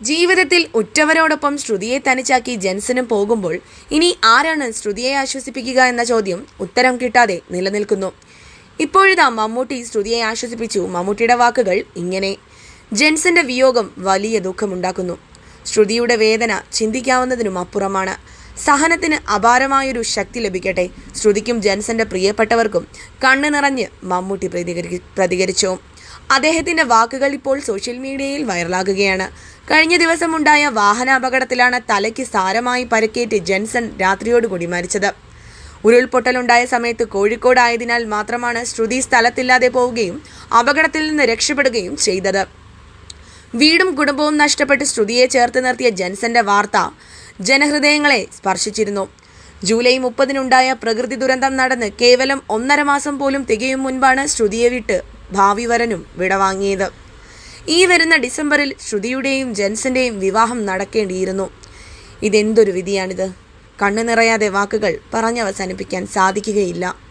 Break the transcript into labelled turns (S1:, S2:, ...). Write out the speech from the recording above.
S1: ജീവിതത്തിൽ ഉറ്റവരോടൊപ്പം ശ്രുതിയെ തനിച്ചാക്കി ജെൻസനും പോകുമ്പോൾ ഇനി ആരാണ് ശ്രുതിയെ ആശ്വസിപ്പിക്കുക എന്ന ചോദ്യം ഉത്തരം കിട്ടാതെ നിലനിൽക്കുന്നു. ഇപ്പോഴിതാ മമ്മൂട്ടി ശ്രുതിയെ ആശ്വസിപ്പിച്ചു. മമ്മൂട്ടിയുടെ വാക്കുകൾ ഇങ്ങനെ. ജെൻസന്റെ വിയോഗം വലിയ ദുഃഖമുണ്ടാക്കുന്നു. ശ്രുതിയുടെ വേദന ചിന്തിക്കാവുന്നതിനും അപ്പുറമാണ്. സഹനത്തിന് അപാരമായൊരു ശക്തി ലഭിക്കട്ടെ. ശ്രുതിക്കും ജെൻസന്റെ പ്രിയപ്പെട്ടവർക്കും കണ്ണു നിറഞ്ഞ് മമ്മൂട്ടി പ്രതികരി പ്രതികരിച്ചു. അദ്ദേഹത്തിന്റെ വാക്കുകൾ ഇപ്പോൾ സോഷ്യൽ മീഡിയയിൽ വൈറലാകുകയാണ്. കഴിഞ്ഞ ദിവസമുണ്ടായ വാഹനാപകടത്തിലാണ് തലയ്ക്ക് സാരമായി പരിക്കേറ്റ് ജെൻസൺ രാത്രിയോടുകൂടി മരിച്ചത്. ഉരുൾപൊട്ടലുണ്ടായ സമയത്ത് കോഴിക്കോട് ആയതിനാൽ മാത്രമാണ് ശ്രുതി സ്ഥലത്തില്ലാതെ പോവുകയും അപകടത്തിൽ നിന്ന് രക്ഷപ്പെടുകയും ചെയ്തത്. വീടും കുടുംബവും നഷ്ടപ്പെട്ട് ശ്രുതിയെ ചേർത്ത് നിർത്തിയ ജെൻസന്റെ വാർത്ത ജനഹൃദയങ്ങളെ സ്പർശിച്ചിരുന്നു. ജൂലൈ മുപ്പതിനുണ്ടായ പ്രകൃതി ദുരന്തം നടന്ന് കേവലം ഒന്നര മാസം പോലും തികയും മുൻപാണ് ശ്രുതിയെ വിട്ട് ഭാവി വരനും വിടവാങ്ങിയത്. ഈ വരുന്ന ഡിസംബറിൽ ശ്രുതിയുടെയും ജെൻസിന്റെയും വിവാഹം നടക്കേണ്ടിയിരുന്നു. ഇതെന്തൊരു വിധിയാണിത്? കണ്ണു നിറയാതെ വാക്കുകൾ പറഞ്ഞവസാനിപ്പിക്കാൻ സാധിക്കുകയില്ല.